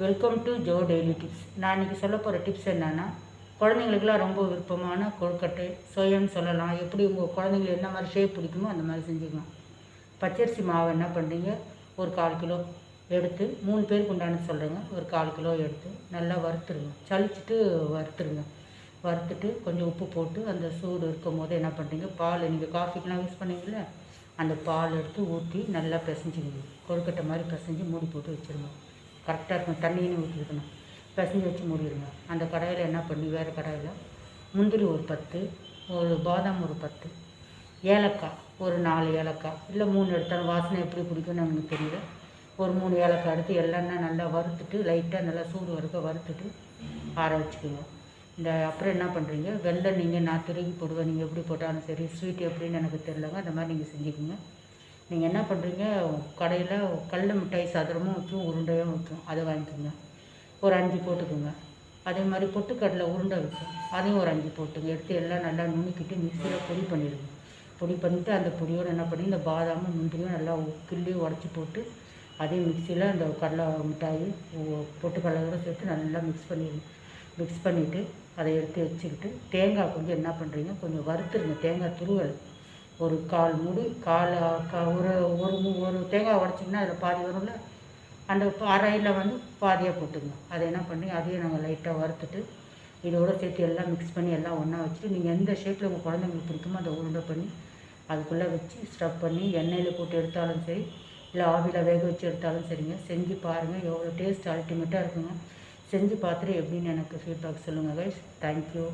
Welcome to Jo daily tips நான் இன்றைக்கி சொல்ல போகிற டிப்ஸ் என்னென்னா குழந்தைங்களுக்குலாம் ரொம்ப விருப்பமான கொழுக்கட்டை சோயன்னு சொல்லலாம். எப்படி உங்கள் குழந்தைங்களுக்கு என்ன மாதிரி ஷேப் பிடிக்குமோ அந்த மாதிரி செஞ்சுக்கலாம். பச்சரிசி மாவு என்ன பண்ணுறீங்க ஒரு கால் கிலோ எடுத்து மூணு பேருக்கு உண்டானது சொல்கிறேங்க ஒரு கால் கிலோ எடுத்து நல்லா வறுத்துருங்க. சளிச்சிட்டு வறுத்துருங்க. வறுத்துட்டு கொஞ்சம் உப்பு போட்டு அந்த சூடு இருக்கும் போது என்ன பண்ணுறீங்க பால் நீங்கள் காஃபிக்கெலாம் யூஸ் பண்ணுவீங்கல்ல அந்த பால் எடுத்து ஊற்றி நல்லா பிசைஞ்சிக்கணும் கொழுக்கட்டை மாதிரி பிசைஞ்சு மூடி போட்டு வச்சுருங்க. கரெக்டாக இருக்கும். தண்ணியும் ஊற்றிருக்கணும் பிசைஞ்சு வச்சு மூடிடுங்க. அந்த கடாயில் என்ன பண்ணி வேறு கடாயில்? முந்திரி ஒரு பத்து ஒரு பாதாம் ஒரு பத்து ஏலக்காய் ஒரு நாலு ஏலக்காய் இல்லை மூணு எடுத்தாலும் வாசனை எப்படி பிடிக்கும்னு எனக்கு தெரியல. ஒரு மூணு ஏலக்காய் எடுத்து எல்லாம் நல்லா வறுத்துட்டு லைட்டாக நல்லா சூடு வறுக்க வறுத்துட்டு ஆற வச்சுக்கோங்க. இந்த அப்புறம் என்ன பண்ணுறீங்க வெள்ளை நீங்கள் நான் திருகி போடுவேன். நீங்கள் எப்படி போட்டாலும் சரி ஸ்வீட் எப்படின்னு எனக்கு தெரிலங்க அந்த மாதிரி நீங்கள் செஞ்சுக்கோங்க. நீங்கள் என்ன பண்ணுறீங்க கடையில் கடல மிட்டாய் சதுரமும் விற்கும் உருண்டையும் விற்கும் அதை வாங்கிக்கோங்க. ஒரு அஞ்சு போட்டுக்கோங்க. அதே மாதிரி பொட்டுக்கடலை உருண்டை விற்கும் அதையும் ஒரு அஞ்சு போட்டுங்க. எடுத்து எல்லாம் நல்லா நுணுக்கிட்டு மிக்சியில் பொடி பண்ணிடுங்க. பொடி பண்ணிவிட்டு அந்த பொடியோடு என்ன பண்ணி இந்த பாதாமும் முந்திரியும் நல்லா கிள்ளி உடச்சி போட்டு அதையும் மிக்சியில் அந்த கடலை மிட்டாய் உ- சேர்த்து நல்லா மிக்ஸ் பண்ணிடுங்க. மிக்ஸ் பண்ணிவிட்டு அதை எடுத்து வச்சுக்கிட்டு தேங்காய் கொஞ்சம் என்ன பண்ணுறீங்க கொஞ்சம் வறுத்துருங்க. தேங்காய் துருவல். ஒரு கால் மூடி கால் கா- ஒரு ஒரு மூ- ஒரு தேங்காய் உடச்சிங்கன்னா அதில் பாதி வரும்ல? அந்த ப- அரையில் வந்து பாதியாக போட்டுங்க அதை என்ன பண்ணி அதையும் நாங்கள் லைட்டாக வறுத்துட்டு இதோட சேர்த்து எல்லாம் மிக்ஸ் பண்ணி எல்லாம் ஒன்றா வச்சுட்டு நீங்கள் எந்த ஷேப்பில் உங்கள் குழந்தைங்களுக்கு பிடிக்குமோ அதை உருண்டை பண்ணி அதுக்குள்ளே வச்சு ஸ்டப் பண்ணி எண்ணெயில் போட்டு எடுத்தாலும் சரி இல்லை ஆவியில் வேக வச்சு எடுத்தாலும் சரிங்க. செஞ்சு பாருங்கள் எவ்வளோ டேஸ்ட் அல்டிமேட்டாக இருக்குங்க. செஞ்சு பார்த்துட்டு எப்படின்னு எனக்கு ஃபீட்பேக் சொல்லுங்கள் கைஸ் தேங்க்யூ